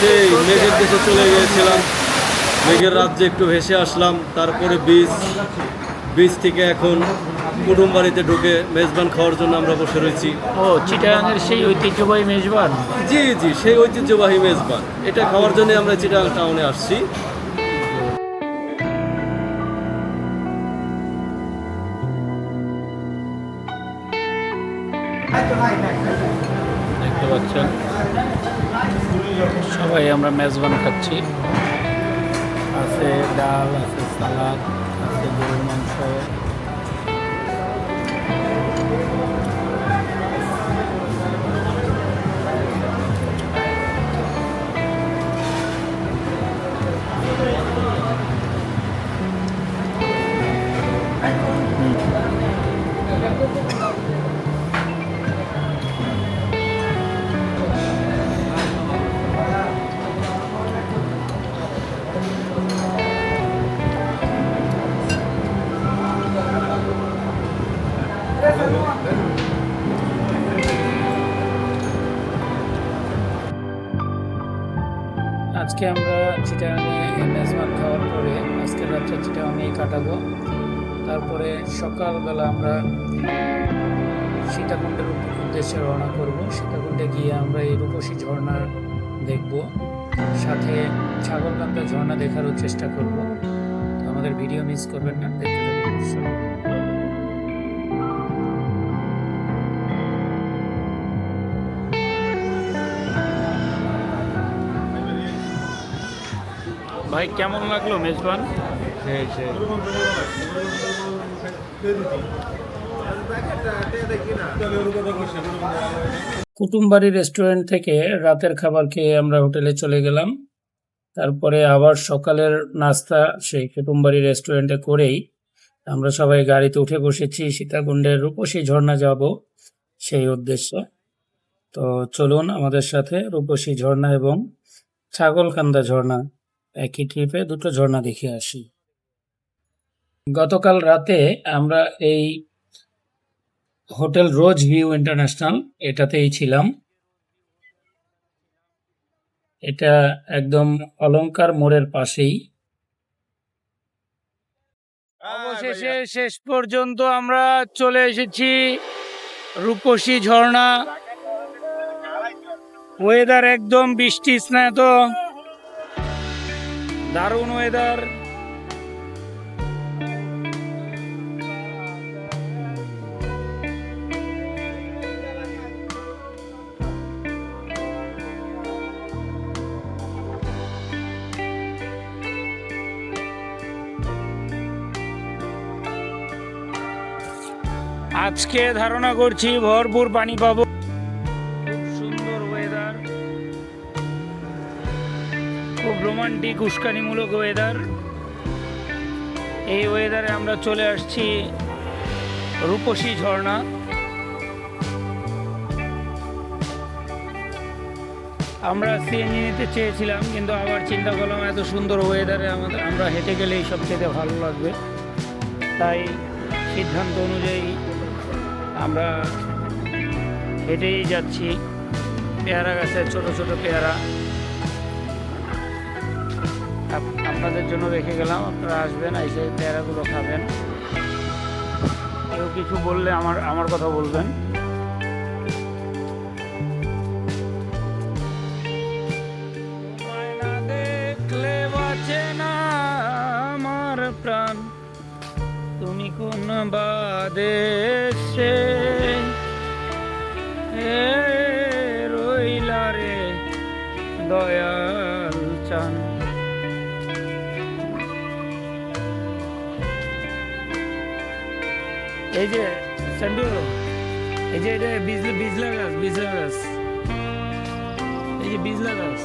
সেই মেঘের দেশে চলে গিয়েছিলাম। মেঘের রাজ্যে একটু ভেসে আসলাম। তারপরে বীজ বীজ থেকে এখন কুটুম বাড়িতে ঢুকে মেজবান খাওয়ার জন্য আমরা বসে রয়েছি। ও চিটাগাংয়ের সেই ঐতিহ্যবাহী মেজবান? জি জি সেই ঐতিহ্যবাহী মেজবান। এটা খাওয়ার জন্য আমরা চিটাং টাউনে আসছি। দেখতে পাচ্ছেন। সবাই আমরা মেজবান খাচ্ছি। আছে ডাল আছে সালাদ আছে গরুর মাংস। আজকে আমরা চিটাগাঙে মেজবান খাওয়ার পরে আজকের রাতটা চিটাগাঙেই কাটাবো, তারপরে সকালবেলা আমরা সীতাকুণ্ডের উদ্দেশ্যে রওনা করব। সীতাকুণ্ডে গিয়ে আমরা এই রূপসী ঝর্ণা দেখব। সাথে ছাগলকান্দা ঝর্ণা দেখারও চেষ্টা করব। আমাদের ভিডিও মিস করবেন না, দেখতে ভাই কেমন লাগল মেজবান? সেই সেই। কুটুমবাড়ি রেস্টুরেন্ট থেকে রাতের খাবার খেয়ে আমরা হোটেলে চলে গেলাম। তারপরে আবার সকালের নাস্তা সেই কুটুমবাড়ি রেস্টুরেন্টে করেই আমরা সবাই গাড়িতে উঠে বসেছি সীতাকুণ্ডের রূপসী ঝর্ণা যাব সেই উদ্দেশ্যে। তো চলুন আমাদের সাথে রূপসী ঝর্ণা এবং ছাগলকান্দা ঝর্ণা। একই ট্রিপে দুটো ঝর্ণা দেখে আসি। গতকাল রাতে আমরা এই হোটেল রোজ ভিউ ইন্টারন্যাশনাল এটাতেই ছিলাম। এটা একদম অলংকার মোড়ের পাশেই। অবশেষে শেষ পর্যন্ত আমরা চলে এসেছি রূপসী ঝর্ণা। ওয়েদার একদম বৃষ্টি স্নাত। দারুণ ওয়েদার আজকে ধারণা করছি ভরপুর পানি পাবো। রোমান্টিক উস্কানিমূলক ওয়েদার এই ওয়েদারে আমরা চলে আসছি রূপসী ঝর্ণা। আমরা সিএনজি নিতে চেয়েছিলাম, কিন্তু আবার চিন্তা করলাম এত সুন্দর ওয়েদারে আমাদের আমরা হেঁটে গেলেই সবচেয়ে ভালো লাগবে। তাই সিদ্ধান্ত অনুযায়ী আমরা হেঁটেই যাচ্ছি। পেয়ারা গাছের ছোট ছোট পেয়ারা। আপনাদের জন্য রেখে গেলাম। আপনারা আসবেন, এসে পেয়ারাগুলো খাবেন। কেউ কিছু বললে আমার আমার কথা বলবেন। প্রাণ। তুমি কোন বাদেশে রইলা রে দয়াল এই যে এই যে এটা বিজলা বিজলা গাছ বিজলা গাছ এই যে বিজলা গাছ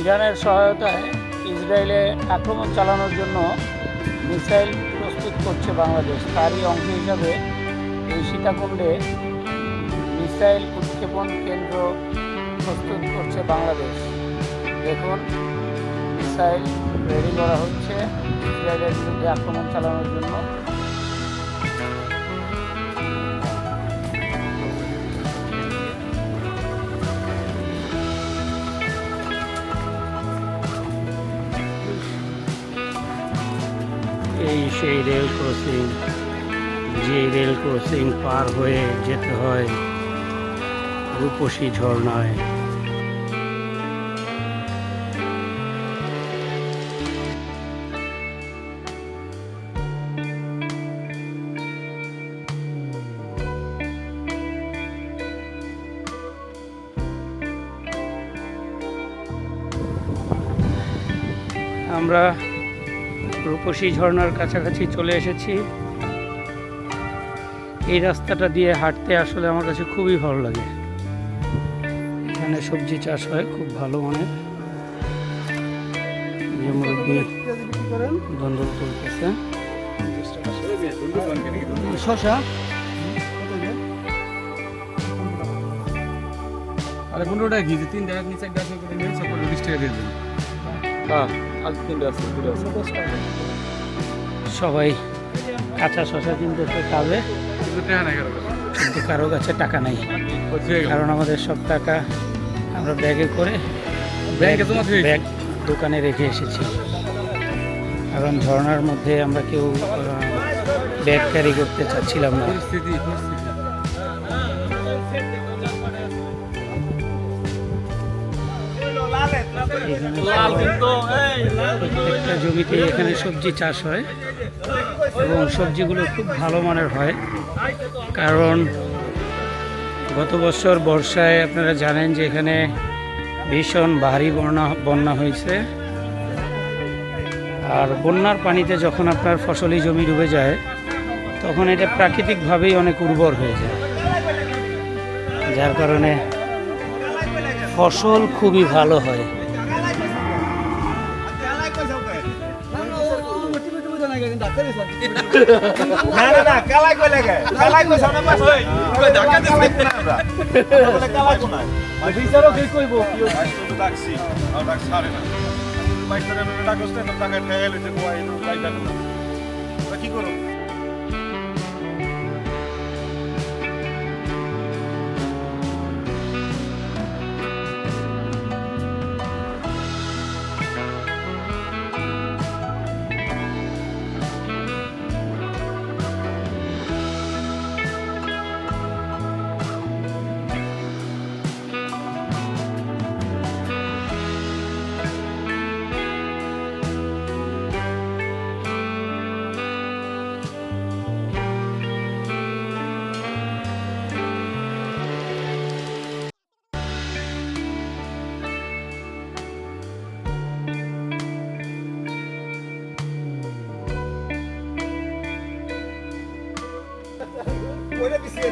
ইরানের সহায়তায় ইসরায়েলে আক্রমণ চালানোর জন্য মিসাইল প্রস্তুত করছে বাংলাদেশ। তারই অংশ হিসাবে এই সীতাকুণ্ডে মিসাইল উৎক্ষেপণ কেন্দ্র প্রস্তুত করছে বাংলাদেশ। দেখুন, মিসাইল রেডি করা হচ্ছে ইসরায়েলের বিরুদ্ধে আক্রমণ চালানোর জন্য। এই সেই রেল ক্রসিং যে রেল ক্রসিং পার হয়ে যেতে হয় রূপসী ঝর্ণায়। আমরা রূপসী ঝর্ণার কাছাকাছি চলে এসেছি। এই রাস্তাটা দিয়ে হাঁটতে আসলে আমার কাছে খুবই ভালো লাগে। এখানে সবজি চাষ হয় খুব ভালো মানের। যে করতেছে শশা আরে পনেরোটা ঘি তিন টাকা নিচে করে নিয়ে টাকা দিয়ে দেবেন হ্যাঁ। সবাই কাঁচা শশা কিনতে খাবে কিন্তু কারও কাছে। টাকা নাই। কারণ আমাদের সব টাকা আমরা ব্যাগে করে ব্যাগ দোকানে রেখে এসেছি। কারণ ঝর্ণার মধ্যে আমরা কেউ ব্যাগ ক্যারি করতে চাচ্ছিলাম না। প্রত্যেকটা জমিতে এখানে সবজি চাষ হয় এবং সবজিগুলো খুব ভালো মানের হয়। কারণ গত বছর বর্ষায় আপনারা জানেন যে এখানে ভীষণ ভারী বন্যা বন্যা হয়েছে। আর বন্যার পানিতে যখন আপনার ফসলি জমি ডুবে যায়, তখন এটা প্রাকৃতিকভাবেই অনেক উর্বর হয়ে যায়। যার কারণে ফসল খুবই ভালো হয়। না না না কালাই কই লাগে? কালাই কই সামনে পাস কই কই ধাক্কা দিছ। না আমরা? কালাই কই না বিচারও কি কইব? কি তো ডাকছি। আর ডাক ছাড়ে না। বাইক করে ডাকছ না টাকা ঠেলে লইতে কোয়াই না না কি করব?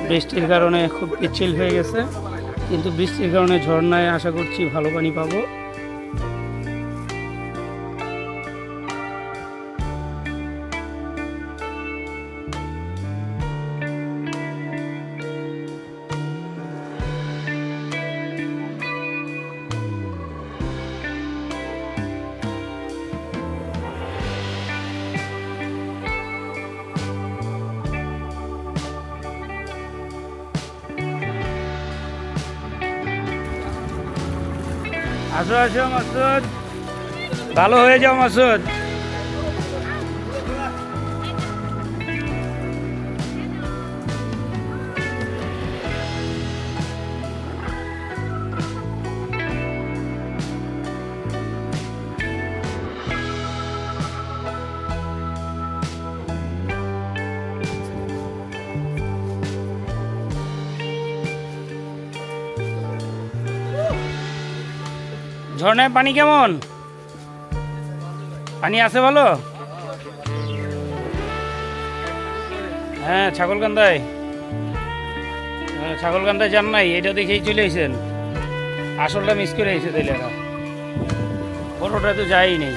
বৃষ্টির কারণে খুব পিচ্ছিল হয়ে গেছে। কিন্তু বৃষ্টির কারণে ঝর্নায় আশা করছি ভালো পানি পাবো। আসো আসো মাসুদ। ভালো হয়ে যাও মাসুদ। ঝর্ণায় পানি কেমন? পানি আছে ভালো? হ্যাঁ ছাগলকান্দায়। ছাগল ছাগলকান্দায় যান নাই, এটা দেখেই চলে আসলটা মিস করে এসে তাইলে বড়টা তো যাই নেই।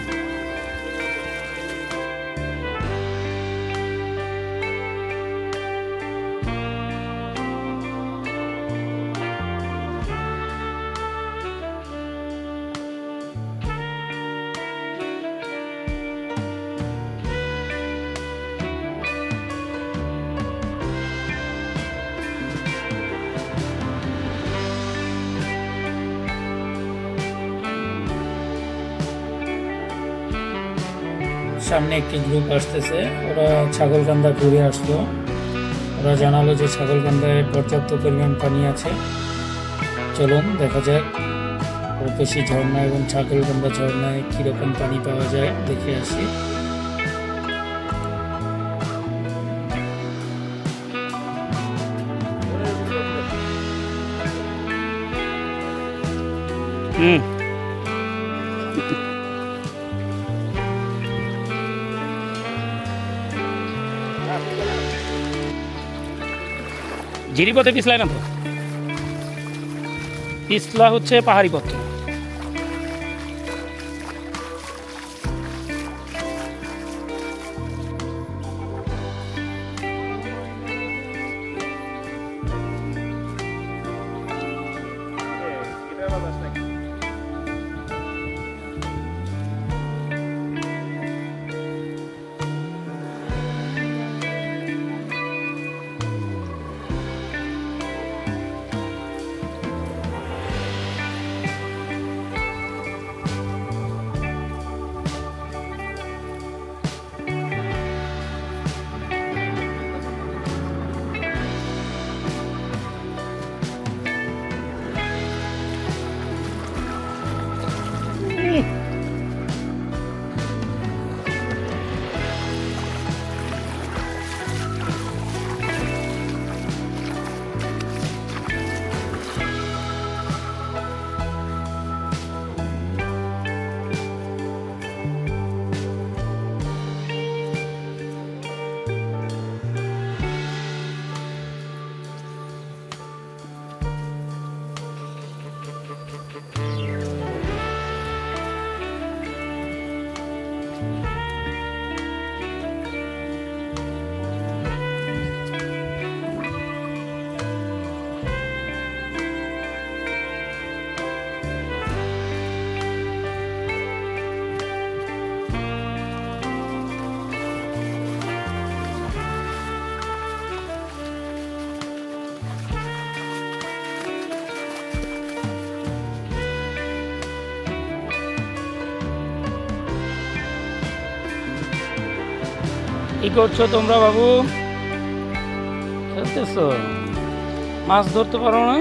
সামনে একটি গ্রুপ আসতেছে। ওরা ছাগলকান্দা ঘুরে আসলো। ওরা জানালো যে ছাগলকান্দায় পর্যাপ্ত পরিমাণ পানি আছে। চলুন, দেখা যাক। রূপসী ঝর্ণা এবং ছাগলকান্দা ঝর্ণায় কীরকম পানি পাওয়া যায়, দেখে আসি। হুম। জিরিপথে পিছলায় না তো? পিছলা হচ্ছে পাহাড়ি পথে। কি করছ তোমরা বাবু? খেলতেছো? মাছ ধরতে পারো না?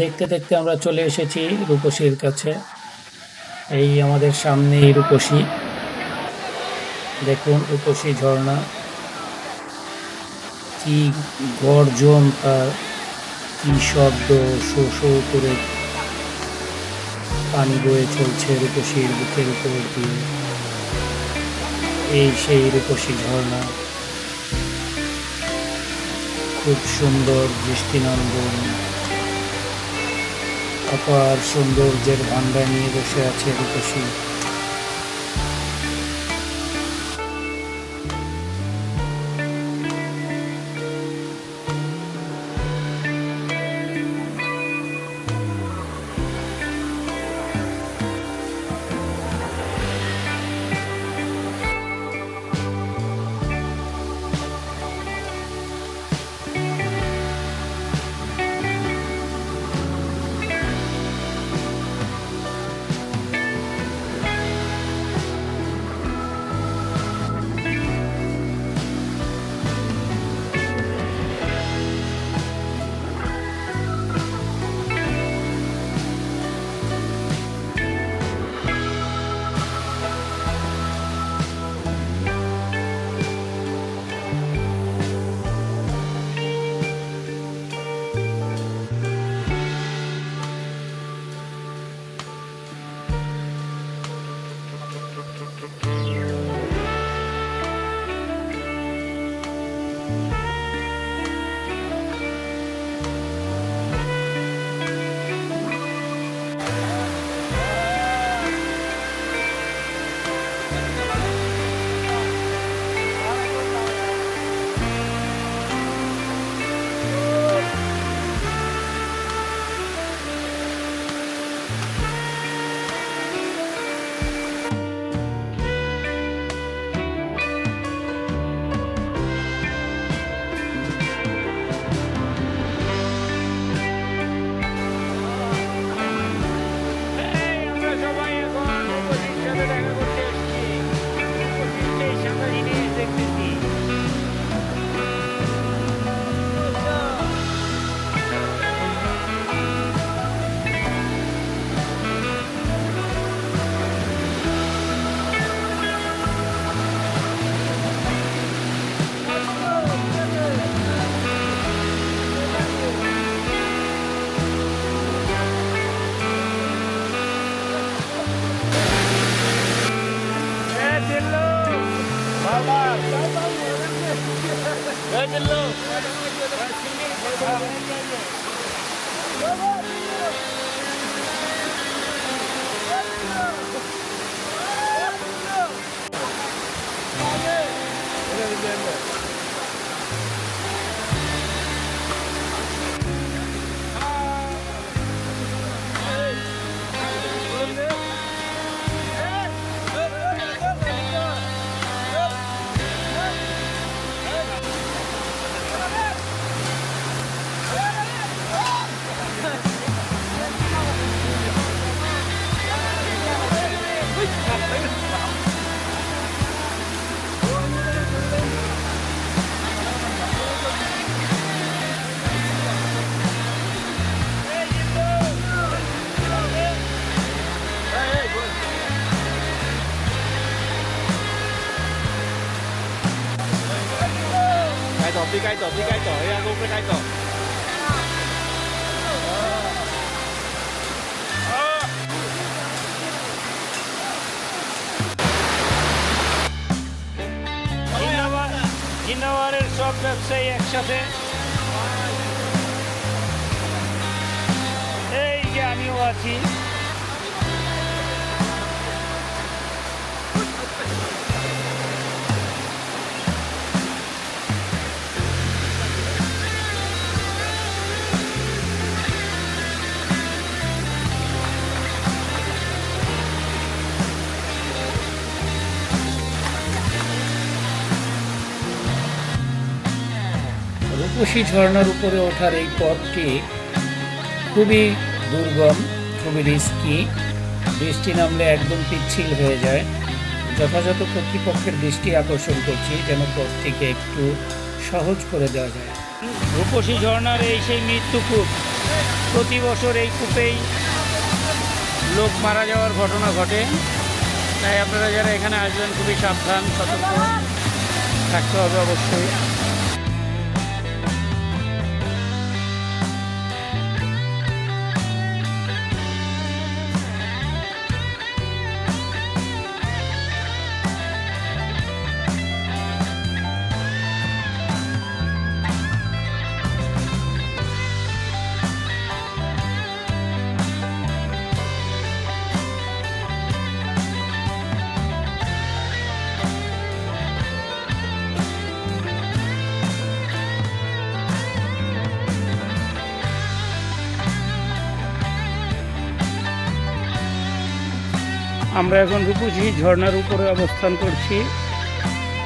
দেখতে দেখতে আমরা চলে এসেছি রূপসীর কাছে। এই আমাদের সামনে রূপসী। দেখুন রূপসী ঝর্ণা। কি গর্জন তার, কি শব্দ শো শো করে পানি বয়ে চলছে রূপসীর বুকের উপর দিয়ে। এই সেই রূপসী ঝর্ণা। খুব সুন্দর দৃষ্টিনন্দন। অপার সৌন্দর্যের ভান্ডার নিয়ে বসে আছে রূপসী। let it yeah. রূপসী ঝর্ণার উপরে ওঠার এই পথটি খুবই দুর্গম, খুবই রিস্কি বৃষ্টি নামলে একদম পিচ্ছিল হয়ে যায়। যথাযথ কর্তৃপক্ষের দৃষ্টি আকর্ষণ করছি যেন পথটিকে একটু সহজ করে দেওয়া যায়। রূপসী ঝর্ণার এই সেই মৃত্যুকূপ প্রতি বছর এই কূপেই লোক মারা যাওয়ার ঘটনা ঘটে। তাই আপনারা যারা এখানে আসবেন, খুবই সাবধান, সতর্ক থাকতে হবে অবশ্যই। আমরা এখন রূপসী ঝর্ণার উপরে অবস্থান করছি।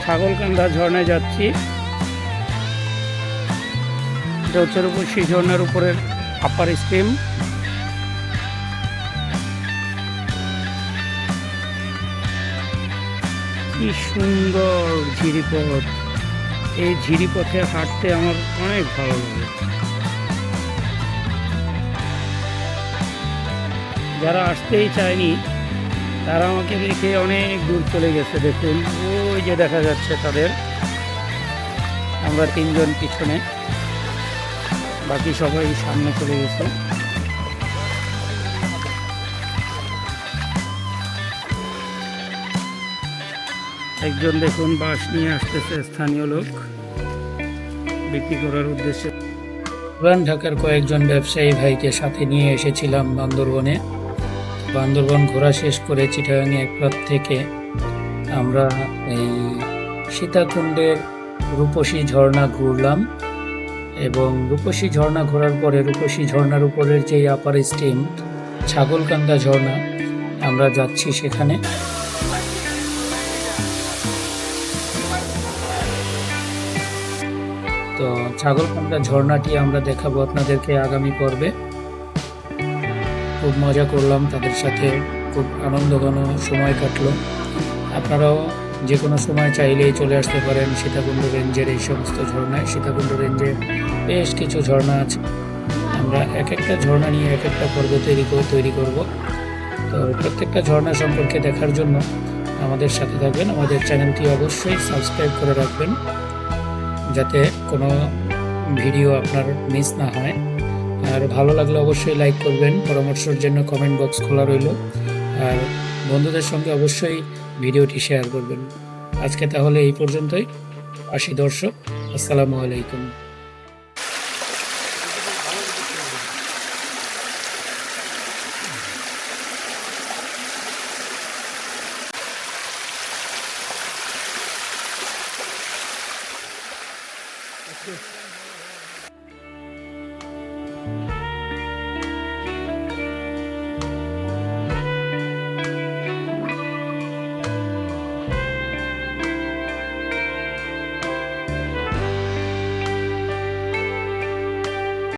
ছাগলকান্দা ঝর্ণায় যাচ্ছি। এটা ঝর্ণার উপরের আপার স্ট্রিম কি সুন্দর ঝিরিপথ। এই ঝিরিপথে হাঁটতে আমার অনেক ভালো লাগে। যারা আসতেই চায়নি তারা আমাকে রেখে অনেক দূর চলে গেছে, দেখুন। ওই যে দেখা যাচ্ছে তাদের। আমরা তিনজন পিছনে। বাকি সবাই সামনে চলে গেছে। একজন দেখুন বাস নিয়ে আসতেছে স্থানীয় লোক। বিক্রি করার উদ্দেশ্যে। পুরান ঢাকার কয়েকজন ব্যবসায়ী ভাইকে সাথে নিয়ে এসেছিলাম বান্দরবনে। বান্দরবন ঘোরা শেষ করে চিটাগাং একরাত থেকে আমরা এই সীতাকুণ্ডের রূপসী ঝর্ণা ঘুরলাম এবং রূপসী ঝর্ণা ঘোরার পরে রূপসী ঝর্ণার উপরের যে আপার স্টিম ছাগলকান্দা ঝর্ণা, আমরা যাচ্ছি সেখানে। তো ছাগলকান্দা ঝর্ণাটি আমরা দেখাবো আপনাদেরকে আগামী পর্বে। খুব মজা করলাম, তাদের সাথে খুব আনন্দঘন সময় কাটলো। আপনারাও যে কোনো সময় চাইলেই চলে আসতে পারেন সীতাকুণ্ড রেঞ্জের এই সমস্ত ঝর্ণায়। সীতাকুণ্ড রেঞ্জে বেশ কিছু ঝর্ণা আছে। আমরা এক একটা ঝর্ণা নিয়ে এক একটা পর্ব তৈরি তৈরি করব। তো প্রত্যেকটা ঝর্ণা সম্পর্কে দেখার জন্য আমাদের সাথে থাকবেন। আমাদের চ্যানেলটি অবশ্যই সাবস্ক্রাইব করে রাখবেন, যাতে কোনো ভিডিও আপনার মিস না হয়। আর ভালো লাগলে অবশ্যই লাইক করবেন, পরামর্শের জন্য কমেন্ট বক্স খোলা রইল। আর বন্ধুদের সঙ্গে অবশ্যই ভিডিওটি শেয়ার করবেন। আজকে তাহলে এই পর্যন্তই। আসি দর্শক, আসসালামু আলাইকুম।